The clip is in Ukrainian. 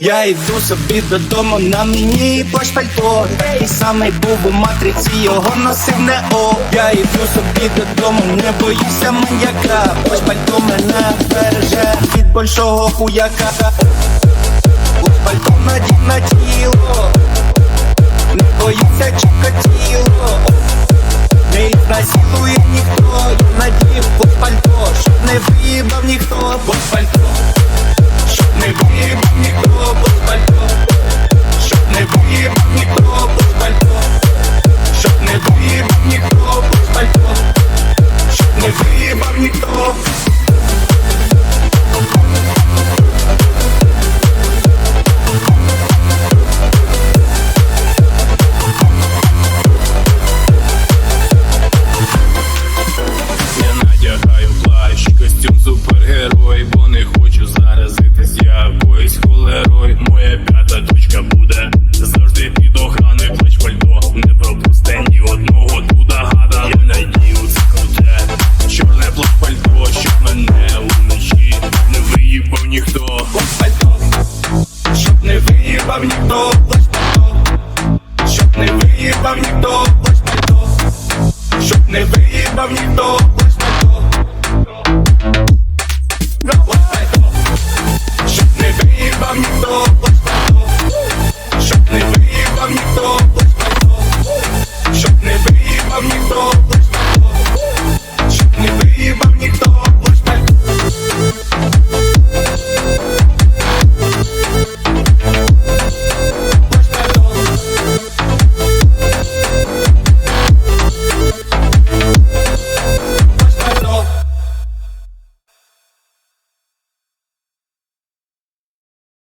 Я йду собі додому на мені пошпальто пальто І самий був у матриці, його носив не о. Я йду собі додому, не боюся маньяка. Плащ мене береже від большого хуяка. Плащ пальто на тіло, не боюся чекатіло, не ізнасілує ніхто, я надів плащ пальто, щоб не вибав ніхто. Плащ щоб не вибав ніхто. виїбав ніхто, плач то, щоб не виїбав ніхто, плач то, щоб не виїбав ніхто.